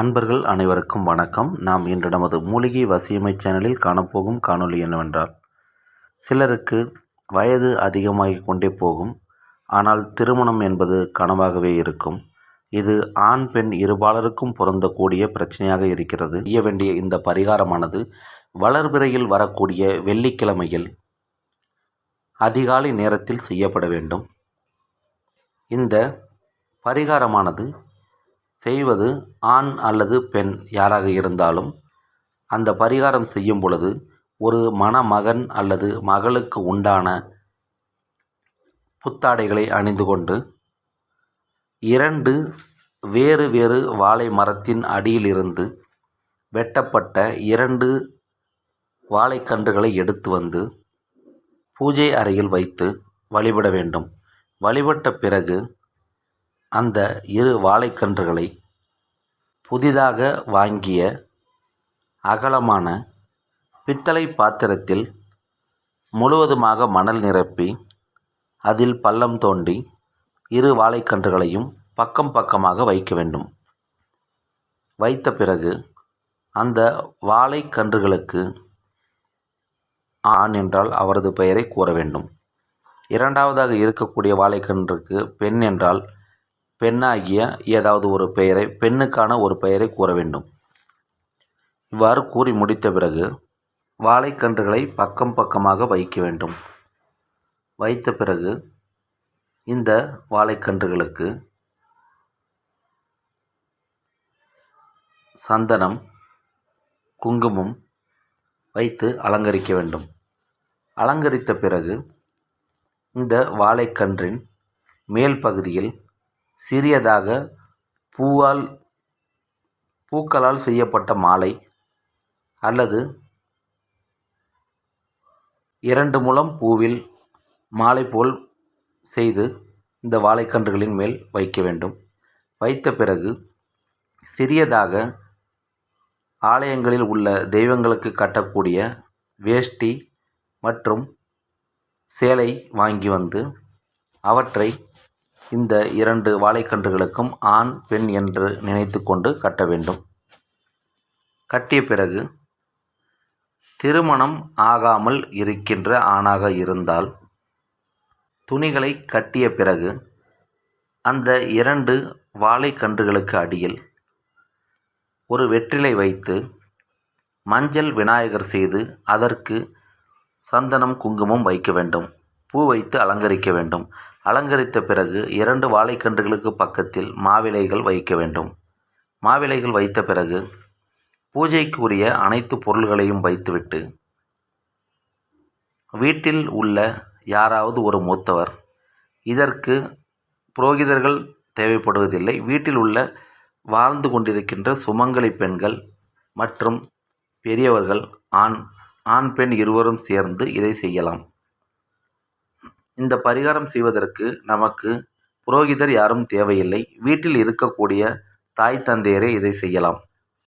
அன்பர்கள் அனைவருக்கும் வணக்கம். நாம் இன்று நமது மூலிகை வசியமை சேனலில் காணப்போகும் காணொளி என்னவென்றால் சிலருக்கு வயது அதிகமாகிக் கொண்டே போகும். ஆனால் திருமணம் என்பது கனவாகவே இருக்கும். இது ஆண் பெண் இருபாலருக்கும் பொருந்தக்கூடிய பிரச்சனையாக இருக்கிறது. செய்ய வேண்டிய இந்த பரிகாரமானது வளர்பிறையில் வரக்கூடிய வெள்ளிக்கிழமையில் அதிகாலை நேரத்தில் செய்யப்பட வேண்டும். இந்த பரிகாரமானது செய்வது ஆண் அல்லது பெண் யாராக இருந்தாலும் அந்த பரிகாரம் செய்யும் பொழுது ஒரு மணமகன் அல்லது மகளுக்கு உண்டான புத்தாடைகளை அணிந்து கொண்டு இரண்டு வேறு வேறு வாழை மரத்தின் அடியிலிருந்து வெட்டப்பட்ட இரண்டு வாழைக்கன்றுகளை எடுத்து வந்து பூஜை அறையில் வைத்து வழிபட வேண்டும். வழிபட்ட பிறகு அந்த இரு வாழைக்கன்றுகளை புதிதாக வாங்கிய அகலமான பித்தளை பாத்திரத்தில் முழுவதுமாக மணல் நிரப்பி அதில் பள்ளம் தோண்டி இரு வாழைக்கன்றுகளையும் பக்கம் பக்கமாக வைக்க வேண்டும். வைத்த பிறகு அந்த வாழைக்கன்றுகளுக்கு ஆண் என்றால் அவரது பெயரை கூற வேண்டும். இரண்டாவதாக இருக்கக்கூடிய வாழைக்கன்றுக்கு பெண் என்றால் பெண்ணாகிய ஏதாவது ஒரு பெயரை பெண்ணுக்கான ஒரு பெயரை கூற வேண்டும். இவ்வாறு கூறி முடித்த பிறகு வாழைக்கன்றுகளை பக்கம் பக்கமாக வைக்க வேண்டும். வைத்த பிறகு இந்த வாழைக்கன்றுகளுக்கு சந்தனம் குங்குமம் வைத்து அலங்கரிக்க வேண்டும். அலங்கரித்த பிறகு இந்த வாழைக்கன்றின் மேல் பகுதியில் சிறியதாக பூவால் பூக்களால் செய்யப்பட்ட மாலை அல்லது இரண்டு முழம் பூவில் மாலை போல் செய்து இந்த வாழைக்கன்றுகளின் மேல் வைக்க வேண்டும். வைத்த பிறகு சிறியதாக ஆலயங்களில் உள்ள தெய்வங்களுக்கு கட்டக்கூடிய வேஷ்டி மற்றும் சேலை வாங்கி வந்து அவற்றை இந்த இரண்டு வாழைக்கன்றுகளுக்கும் ஆண் பெண் என்று நினைத்து கொண்டு கட்ட வேண்டும். கட்டிய பிறகு திருமணம் ஆகாமல் இருக்கின்ற ஆணாக இருந்தால் துணிகளை கட்டிய பிறகு அந்த இரண்டு வாழைக்கன்றுகளுக்கு அடியில் ஒரு வெற்றிலை வைத்து மஞ்சள் விநாயகர் செய்து அதற்கு சந்தனம் குங்குமம் வைக்க வேண்டும். பூ வைத்து அலங்கரிக்க வேண்டும். அலங்கரித்த பிறகு இரண்டு வாழைக்கன்றுகளுக்கு பக்கத்தில் மாவிலைகள் வைக்க வேண்டும். மாவிலைகள் வைத்த பிறகு பூஜைக்குரிய அனைத்து பொருள்களையும் வைத்துவிட்டு வீட்டில் உள்ள யாராவது ஒரு மூத்தவர் இதற்கு புரோகிதர்கள் தேவைப்படுவதில்லை. வீட்டில் உள்ள வாழ்ந்து கொண்டிருக்கின்ற சுமங்கலி பெண்கள் மற்றும் பெரியவர்கள் ஆண் ஆண் பெண் இருவரும் சேர்ந்து இதை செய்யலாம். இந்த பரிகாரம் செய்வதற்கு நமக்கு புரோகிதர் யாரும் தேவையில்லை. வீட்டில் இருக்கக்கூடிய தாய் தந்தையரே இதை செய்யலாம்.